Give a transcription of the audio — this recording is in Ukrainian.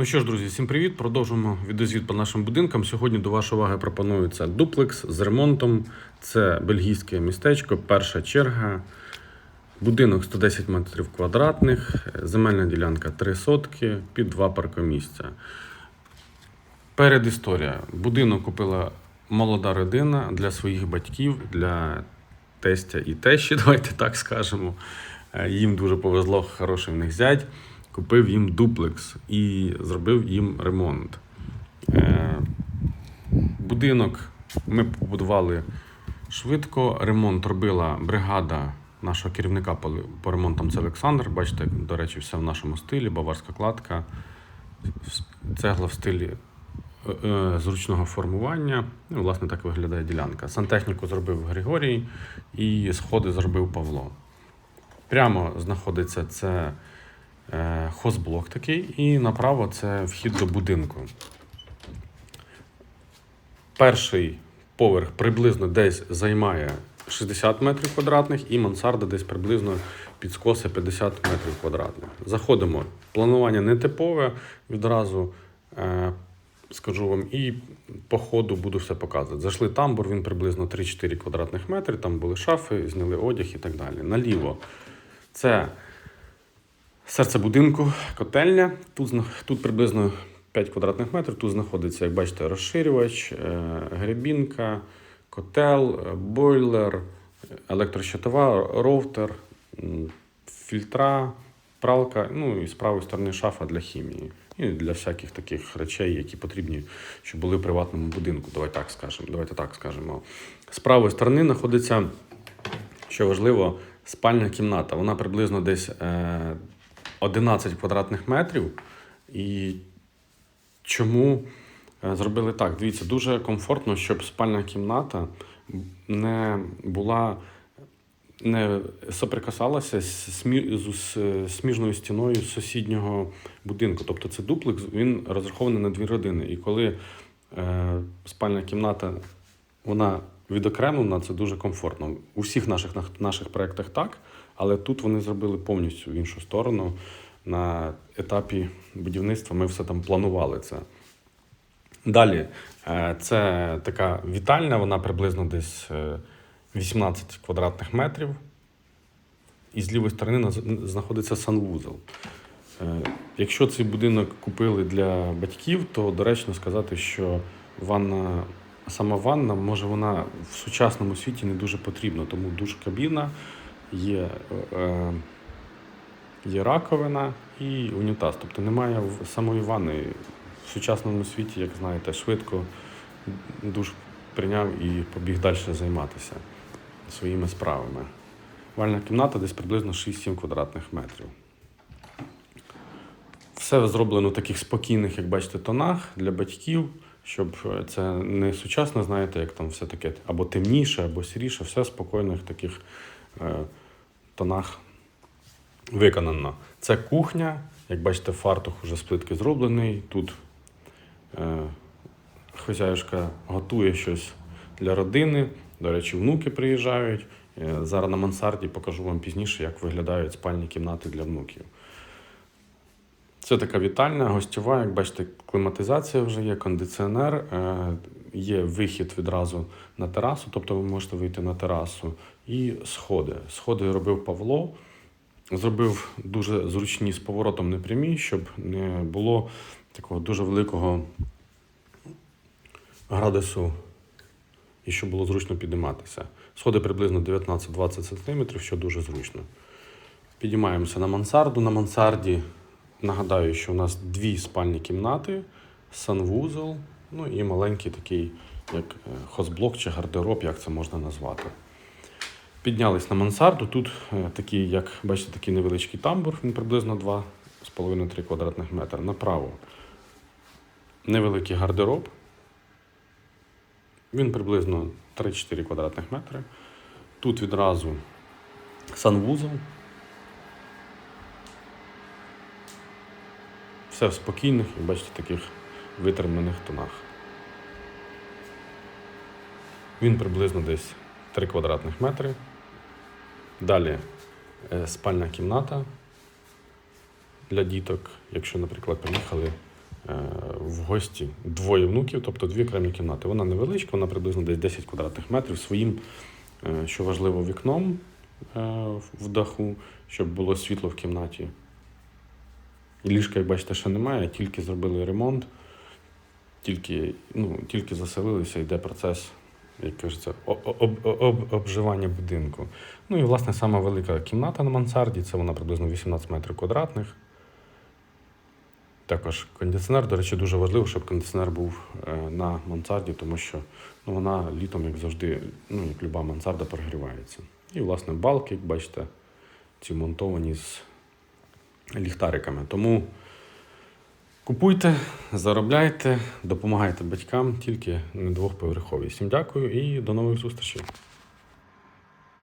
Ну що ж, друзі, всім привіт! Продовжуємо відеозвіт по нашим будинкам. Сьогодні до вашої уваги пропонується дуплекс з ремонтом. Це бельгійське містечко, перша черга. Будинок 110 метрів квадратних, земельна ділянка 3 сотки під два паркомісця. Передісторія. Будинок купила молода родина для своїх батьків, для тестя і тещі, давайте так скажемо. Е, Їм дуже повезло, хороший в них зять. Купив їм дуплекс і зробив їм ремонт. Е, Будинок ми побудували швидко. Ремонт робила бригада нашого керівника по, ремонтам. Це Олександр. Бачите, до речі, все в нашому стилі, баварська кладка, цегла в стилі е, е, зручного формування. Ну, власне, так виглядає ділянка. Сантехніку зробив Григорій і сходи зробив Павло. Прямо знаходиться це хозблок такий, і направо це вхід до будинку. Перший поверх приблизно десь займає 60 метрів квадратних, і мансарда десь приблизно під скоси 50 метрів квадратних. Заходимо. Планування не типове, відразу е, скажу вам, і по ходу буду все показувати. Зайшли тамбур, він приблизно 3-4 квадратних метри, там були шафи, зняли одяг і так далі. Наліво це серце будинку, котельня. Тут, тут приблизно 5 квадратних метрів. Тут знаходиться, як бачите, розширювач, е, гребінка, котел, е, бойлер, електрощитова, роутер, фільтра, пралка, ну і з правої сторони шафа для хімії. І для всяких таких речей, які потрібні, щоб були в приватному будинку. Давай так скажемо. Давайте так скажемо. З правої сторони знаходиться, що важливо, спальня кімната. Вона приблизно десь е, 11 квадратних метрів. І чому е, зробили так? Дивіться, дуже комфортно, щоб спальна кімната не була. Не соприкасалася з, з сміжною стіною сусіднього будинку. Тобто це дуплекс, він розрахований на дві родини. І коли е, спальна кімната вона відокремлена, це дуже комфортно. У всіх наших, наших проєктах так, але тут вони зробили повністю в іншу сторону. На етапі будівництва ми все там планували це. Далі, е, це така вітальня, вона приблизно десь е, 18 квадратних метрів. І з лівої сторони знаходиться санвузол. Е, Якщо цей будинок купили для батьків, то доречно сказати, що ванна, сама ванна, може вона в сучасному світі не дуже потрібна, тому душ-кабіна, є, е, є раковина і унітаз. Тобто немає самої ванни. В сучасному світі, як знаєте, швидко душ прийняв і побіг далі займатися своїми справами. Вальна кімната десь приблизно 6-7 квадратних метрів. Все зроблено в таких спокійних, як бачите, тонах для батьків, щоб е, це не сучасно, знаєте, як там все таке або темніше, або сіріше, все в спокійних таких е, тонах виконано. Це кухня, як бачите, фартух вже з плитки зроблений. Тут е, хазяюшка готує щось для родини. До речі, внуки приїжджають. Е, Зараз на мансарді покажу вам пізніше, як виглядають спальні кімнати для внуків. Це така вітальня, гостьова, як бачите, кліматизація вже є, кондиціонер, е, є вихід відразу на терасу, тобто ви можете вийти на терасу, і сходи. Сходи робив Павло. Зробив дуже зручні з поворотом непрямі, щоб не було такого дуже великого градусу і щоб було зручно підійматися. Сходи приблизно 19-20 см, що дуже зручно. Підіймаємося на мансарду. На мансарді нагадаю, що у нас дві спальні кімнати, санвузол, ну і маленький такий, як е, хозблок чи гардероб, як це можна назвати. Піднялись на мансарду. Тут е, такий, як бачите, такий невеличкий тамбур, він приблизно 2,5-3 квадратних метри. Направо невеликий гардероб. Він приблизно 3-4 квадратних метри. Тут відразу санвузол. Все в спокійних і бачите таких витриманих тонах. Він приблизно десь 3 квадратних метри. Далі е, спальна кімната для діток, якщо, наприклад, приїхали е, в гості двоє внуків, тобто дві окремі кімнати. Вона невеличка, вона приблизно десь 10 квадратних метрів своїм, е, що важливо, вікном в даху, щоб було світло в кімнаті. І ліжка, як бачите, ще немає, тільки зробили ремонт, тільки, ну, тільки заселилися, йде процес, як кажеться, об, об, обживання будинку. Ну і, власне, сама велика кімната на мансарді, це вона приблизно 18 метрів квадратних. Також кондиціонер, до речі, дуже важливо, щоб кондиціонер був е, на мансарді, тому що ну, вона літом, як завжди, ну, як люба мансарда, прогрівається. І, власне, балки, як бачите, ці монтовані з ліхтариками. Тому купуйте, заробляйте, допомагайте батькам, тільки не двохповерхові. Всім дякую і до нових зустрічей.